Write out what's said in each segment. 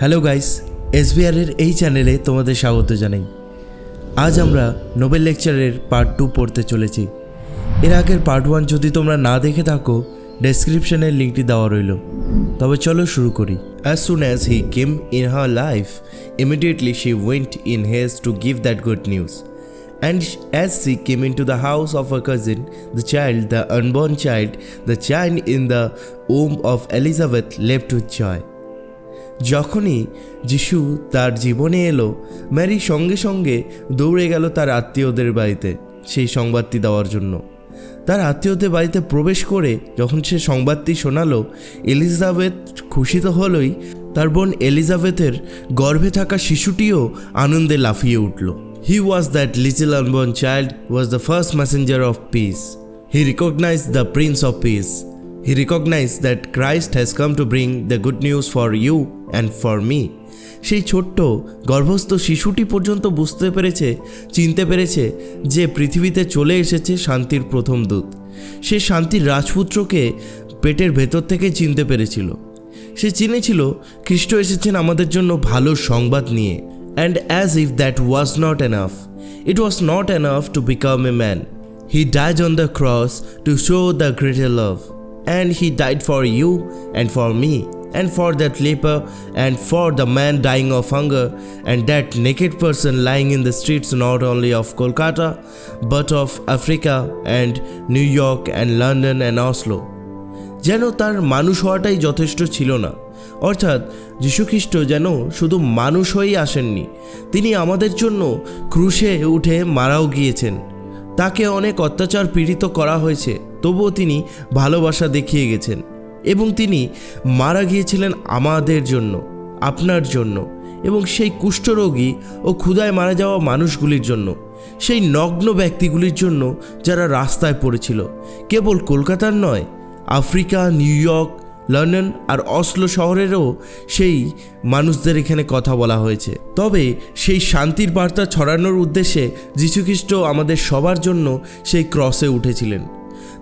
Hello guys এসবিআরের এই চ্যানেলে তোমাদের স্বাগত জানাই। আজ আমরা নোবেল লেকচারের পার্ট টু পড়তে চলেছি। এর আগের পার্ট ওয়ান যদি তোমরা না দেখে থাকো ডেসক্রিপশনের লিঙ্কটি দেওয়া রইল। তবে চলো শুরু করি। As soon as he came in her life immediately she went in haste to give that good news And as she came into the house of her cousin, the child, the unborn child, the child in the womb of Elizabeth leapt with joy. যখনই যিশু তার জীবনে এলো, Mary সঙ্গে সঙ্গে দৌড়ে গেল তার আত্মীয়দের বাড়িতে সেই সংবাদটি দেওয়ার জন্য। তার আত্মীয়দের বাড়িতে প্রবেশ করে যখন সে সংবাদটি শোনালো, এলিজাবেথ খুশি তো হলোই তার বোন এলিজাবেথের গর্ভে থাকা শিশুটিও আনন্দে লাফিয়ে উঠল। He was that little unborn child was the first messenger of peace he recognise the prince of peace He recognized that Christ has come to bring the good news for you. And for me সেই ছোট্ট, গর্ভস্থ শিশুটি পর্যন্ত বুঝতে পেরেছে, চিনতে পেরেছে যে পৃথিবীতে চলে এসেছে শান্তির প্রথম দূত। সে শান্তির রাজপুত্রকে পেটের ভেতর থেকে চিনতে পেরেছিল। সে চিনেছিল, খ্রিস্ট এসেছেন আমাদের জন্য ভালো সংবাদ নিয়ে। And as if that was not enough it was not enough to become a man he dies on the cross to show the greater love and he died for you and for me. And for that leper and for the man dying of hunger and that naked person lying in the streets not only of Kolkata but of Africa and New York and London and Oslo যেন তার মানুষ হওয়াটাই যথেষ্ট ছিল না অর্থাৎ যীশুখ্রিস্ট যেন শুধু মানুষ হয়েই আসেননি তিনি আমাদের জন্য ক্রুশে উঠে মারাও গিয়েছেন তাকে অনেক অত্যাচার পীড়িত করা হয়েছে তবুও তিনি ভালোবাসা দেখিয়ে গেছেন এবং তিনি মারা গিয়েছিলেন আমাদের জন্য, আপনার জন্য, এবং সেই কুষ্ঠরোগী ও ক্ষুধায় মারা যাওয়া মানুষগুলির জন্য, সেই নগ্ন ব্যক্তিগুলির জন্য যারা রাস্তায় পড়েছিল। কেবল কলকাতার নয়, আফ্রিকা, নিউ ইয়র্ক, লন্ডন আর অসলো শহরেরও সেই মানুষদের এখানে কথা বলা হয়েছে। তবে সেই শান্তির বার্তা ছড়ানোর উদ্দেশ্যে যীশুখ্রিস্ট আমাদের সবার জন্য সেই ক্রসে উঠেছিলেন।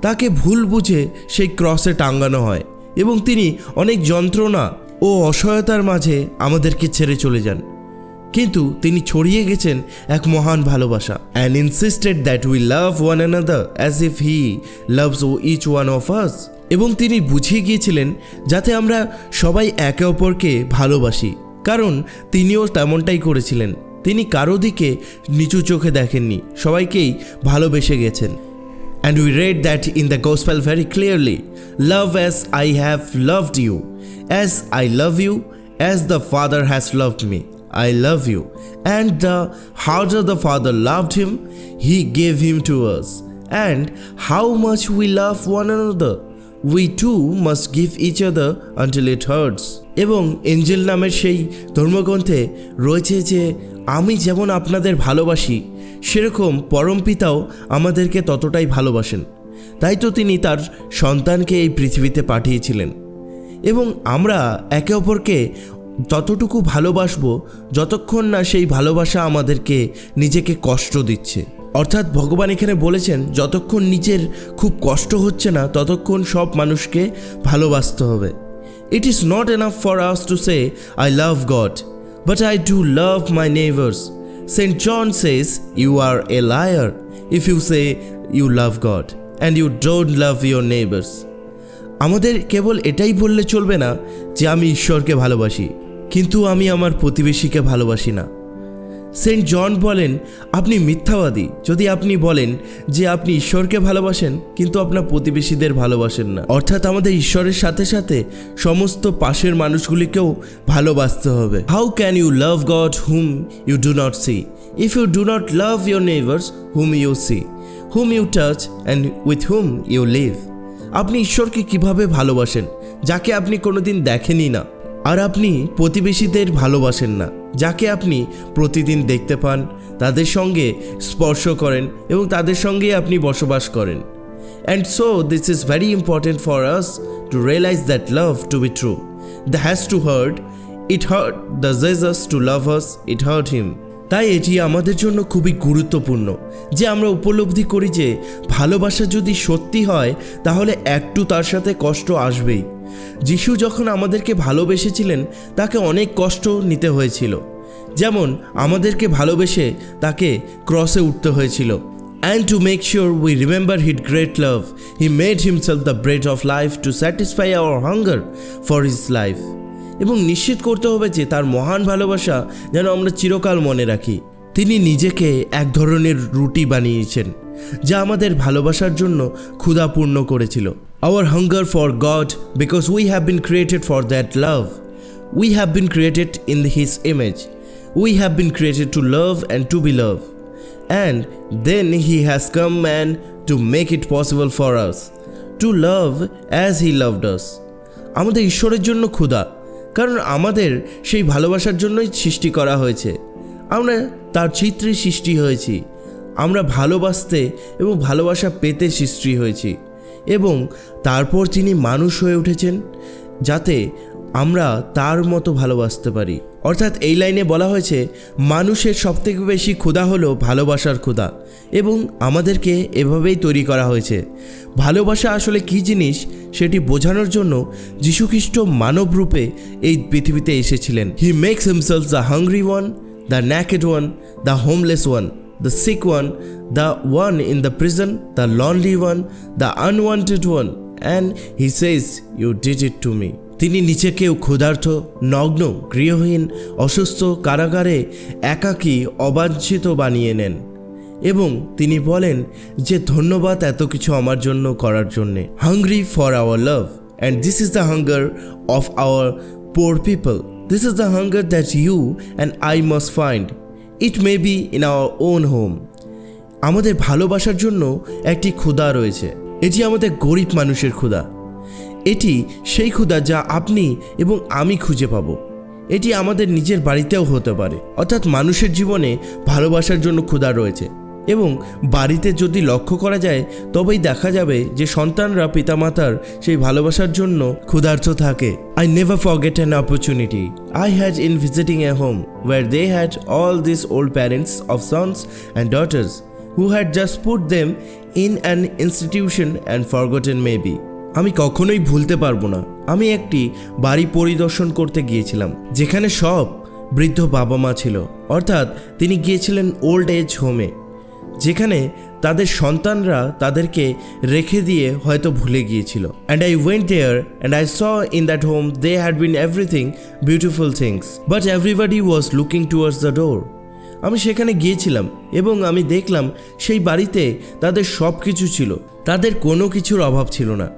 তাকে ভুল বুঝে সেই ক্রসে টাঙ্গানো হয়। এবং তিনি অনেক যন্ত্রণা ও অসহায়তার মাঝে আমাদেরকে ছেড়ে চলে যান। কিন্তু তিনি ছড়িয়ে গেছেন এক মহান ভালোবাসা। And insisted that we love one another as if he loves O each one of us এবং তিনি বুঝিয়ে গিয়েছিলেন যাতে আমরা সবাই একে অপরকে ভালোবাসি। কারণ তিনিও তেমনটাই করেছিলেন। তিনি কারও দিকে নিচু চোখে দেখেননি। সবাইকেই ভালোবেসে গেছেন। And we read that in the Gospel very clearly Love as I have loved you, as I love you, as the Father has loved me. I love you. And the of the Father loved him, he gave him to us. And how much we love one another. We too must give each other until it hurts. এবং Angel নামের সেই ধর্মগ্রন্থে রয়েছে যে আমি যেমন আপনাদের ভালোবাসি সেরকম পরমপিতাও আমাদেরকে ততটাই ভালোবাসেন। তাই তো তিনি তার সন্তানকে এই পৃথিবীতে পাঠিয়েছিলেন। এবং আমরা একে অপরকে ততটুকু ভালোবাসবো যতক্ষণ না সেই ভালোবাসা আমাদেরকে নিজেকে কষ্ট দিচ্ছে। অর্থাৎ ভগবান এখানে বলেছেন, যতক্ষণ নিজের খুব কষ্ট হচ্ছে না, ততক্ষণ সব মানুষকে ভালোবাসতে হবে। It is not enough for us to say I love God but I do love my neighbours saint John says, You are a liar if you say you love God and you don't love your neighbors. আমাদের কেবল এটাই বললে চলবে না যে আমি ঈশ্বরকে ভালোবাসি কিন্তু আমি আমার প্রতিবেশীকে ভালোবাসি না সেন্ট জন বলেন, আপনি মিথ্যাবাদী। যদি আপনি বলেন যে আপনি ঈশ্বরকে ভালোবাসেন, কিন্তু আপনার প্রতিবেশীদের ভালোবাসেন না। অর্থাৎ আমাদের ঈশ্বরের সাথে সাথে সমস্ত পাশের মানুষগুলিকেও ভালোবাসতে হবে। How can you love God whom you do not see if you do not love your neighbours whom you see whom you touch and with whom you live আপনি ঈশ্বরকে কীভাবে ভালোবাসেন, যাকে আপনি কোনোদিন দেখেনই না? আর আপনি প্রতিবেশীদের ভালোবাসেন না। যাকে আপনি প্রতিদিন দেখতে পান, তাদের সঙ্গে স্পর্শ করেন এবং তাদের সঙ্গেই আপনি বসবাস করেন। And so this is very important for us to realise that love to be true the has to hurt it hurt the Jesus to love us it hurt him তাই এটি আমাদের জন্য খুবই গুরুত্বপূর্ণ যে আমরা উপলব্ধি করি যে ভালোবাসা যদি সত্যি হয়, তাহলে একটু তার সাথে কষ্ট আসবেই। যিশু যখন আমাদেরকে ভালোবেসেছিলেন, তাকে অনেক কষ্ট নিতে হয়েছিল। যেমন, আমাদেরকে ভালোবেসে তাকে ক্রসে উঠতে হয়েছিল। And to make sure we remember his great love he made himself the bread of life to satisfy our hunger for his life এবং নিশ্চিত করতে হবে যে, তার মহান ভালোবাসা যেন আমরা চিরকাল মনে রাখি। তিনি নিজেকে এক ধরনের রুটি বানিয়েছেন, যা আমাদের ভালোবাসার জন্য ক্ষুধাপূর্ণ করেছিল। Our hunger for God because we have been created for that love We have been created in His image we have been created to love and to be love and then he has come man to make it possible for us to love as he loved us. আমাদের ঈশ্বরের জন্য ক্ষুধা, কারণ আমাদের সেই ভালোবাসার জন্যই সৃষ্টি করা হয়েছে। আমরা তার চিত্রে সৃষ্টি হয়েছি। আমরা ভালোবাসতে এবং ভালোবাসা পেতে সৃষ্টি হয়েছি। এবং তারপর তিনি মানুষ হয়ে উঠেছেন, যাতে আমরা তার মতো ভালোবাসতে পারি। অর্থাৎ এই লাইনে বলা হয়েছে, মানুষের সবথেকে বেশি ক্ষুধা হলো ভালোবাসার ক্ষুধা, এবং আমাদেরকে এভাবেই তৈরি করা হয়েছে। ভালোবাসা আসলে কী জিনিস, সেটি বোঝানোর জন্য যীশুখ্রিস্ট মানব রূপে এই পৃথিবীতে এসেছিলেন। He makes himself the hungry one the naked one the homeless one the sick one, the one in the prison, the lonely one, the unwanted one, and he says, You did it to me. তিনি নিচেকেও ক্ষুধার্ত নগ্ন গৃহহীন অসুস্থ কারাগারে একাকী অবাঞ্ছিত বানিয়ে নেন। এবং তিনি বলেন যে ধন্যবাদ এত কিছু আমার জন্য করার জন্যে। Hungry for our love and this is the hunger of our poor people this is the hunger that you and I must find it may be in our own home আমাদের ভালোবাসার জন্য একটি ক্ষুধা রয়েছে। এটি আমাদের গরিব মানুষের ক্ষুধা। এটি সেই ক্ষুধা যা আপনি এবং আমি খুঁজে পাব। এটি আমাদের নিজের বাড়িতেও হতে পারে। অর্থাৎ মানুষের জীবনে ভালোবাসার জন্য ক্ষুধা রয়েছে। এবং বাড়িতে যদি লক্ষ্য করা যায়, তবেই দেখা যাবে যে সন্তানরা পিতামাতার সেই ভালোবাসার জন্য ক্ষুধার্ত থাকে। I never forget an opportunity I had in visiting a home where they had all this old parents of sons and daughters who had just put them in an institution and forgotten maybe আমি কখনোই ভুলতে পারব না। আমি একটি বাড়ি পরিদর্শন করতে গিয়েছিলাম, যেখানে সব বৃদ্ধ বাবা মা ছিল। অর্থাৎ তিনি গিয়েছিলেন ওল্ড এজ হোমে যেখানে তাদের সন্তানরা তাদেরকে রেখে দিয়ে হয়তো ভুলে গিয়েছিল। And I went there and I saw in that home they had been everything beautiful things but everybody was looking towards the door আমি সেখানে গিয়েছিলাম এবং আমি দেখলাম সেই বাড়িতে তাদের সব কিছু ছিল। তাদের কোনো কিছুর অভাব ছিল না।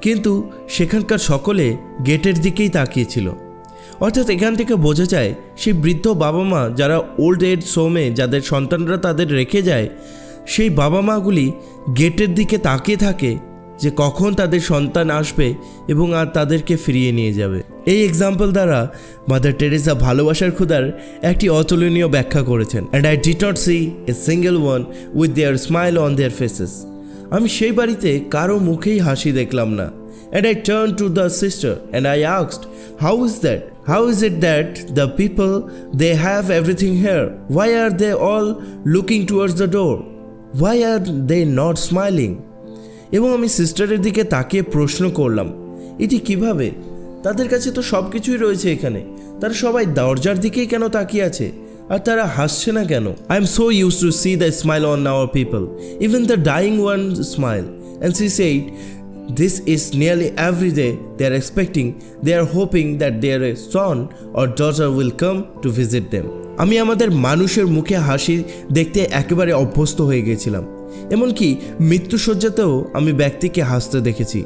কিন্তু সেখানকার সকলে গেটের দিকেই তাকিয়েছিল অর্থাৎ এখান থেকে বোঝা যায়, সেই বৃদ্ধ বাবা মা যারা ওল্ড এজ হোমে যাদের সন্তানরা তাদের রেখে যায়, সেই বাবা মাগুলি গেটের দিকে তাকিয়ে থাকে যে কখন তাদের সন্তান আসবে এবং আর তাদেরকে ফিরিয়ে নিয়ে যাবে। এই এক্সাম্পল দ্বারা মাদার টেরেসা ভালোবাসার ক্ষুদার একটি অতুলনীয় ব্যাখ্যা করেছেন। And I did not see a single one with their smile on their faces আমি সেই বাড়িতে কারও মুখেই হাসি দেখলাম না। And I turned to the sister and I asked, How is that? How is it that the people they have everything here? Why are they all looking towards the door? Why are they not smiling? এবং আমি সিস্টারের দিকে তাকিয়ে প্রশ্ন করলাম এটি কীভাবে তাদের কাছে তো সব কিছুই রয়েছে এখানে তারা সবাই দরজার দিকেই কেন তাকিয়ে আছে আর তারা হাসছে না কেন I am so use to see the smile on our people even the dying one smile and she said This is nearly every day they are expecting, they are hoping that their son or daughter will come to visit them. আমি আমাদের মানুষের মুখে হাসি দেখতে একেবারে অভ্যস্ত হয়ে গেছিলাম এমনকি মৃত্যুসজ্জাতেও আমি ব্যক্তিকে হাসতে দেখেছি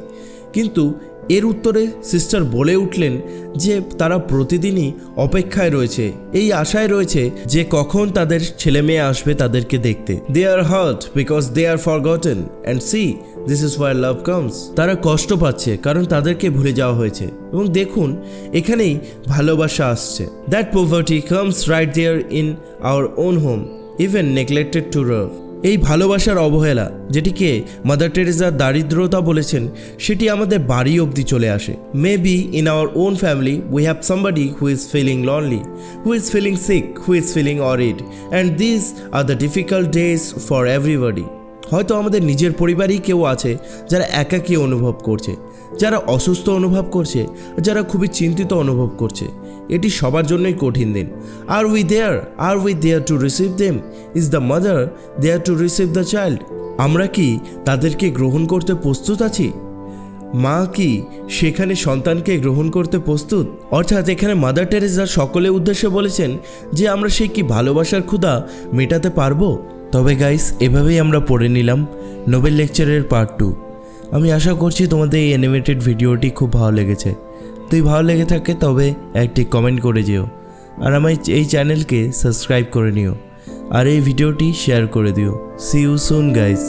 কিন্তু এর উত্তরে সিস্টার বলে উঠলেন যে তারা প্রতিদিনই অপেক্ষায় রয়েছে। এই আশায় রয়েছে যে কখন তাদের ছেলে মেয়ে আসবে তাদেরকে দেখতে। They are hurt because they are forgotten and see this is where love comes তারা কষ্ট পাচ্ছে কারণ তাদেরকে ভুলে যাওয়া হয়েছে। এবং দেখুন, এখানেই ভালোবাসা আসছে। That poverty comes right there in our own home even neglected to love এই ভালোবাসার অবহেলা, যেটিকে মাদার টেরেজা দারিদ্রতা বলেছেন, সেটি আমাদের বাড়ি অবধি চলে আসে। May be in our own family we have somebody who is feeling lonely who is feeling sick who is feeling worried and this are the difficult days for everybody হয়তো আমাদের নিজের পরিবারেই কেউ আছে, যারা একাকী অনুভব করছে, যারা অসুস্থ অনুভব করছে, যারা খুবই চিন্তিত অনুভব করছে। এটি সবার জন্যই কঠিন দিন। Are we there are we there to receive them is the mother there to receive the child আমরা কি তাদেরকে গ্রহণ করতে প্রস্তুত আছি? মা কি সেখানে সন্তানকে গ্রহণ করতে প্রস্তুত? অর্থাৎ এখানে মাদার টেরেসা সকলের উদ্দেশ্যে বলেছেন যে আমরা সেই কি ভালোবাসার ক্ষুধা মেটাতে পারব? তবে গাইস এভাবেই আমরা পড়ে নিলাম নোবেল লেকচারের পার্ট টু আমি আশা করছি তোমাদের এই অ্যানিমেটেড ভিডিওটি খুব ভালো লেগেছে। তুই ভালো লেগে থাকে তবে একটি কমেন্ট করে যেও। আর আমার এই চ্যানেলকে সাবস্ক্রাইব করে নিও। আর এই ভিডিওটি শেয়ার করে দিও। C you soon guys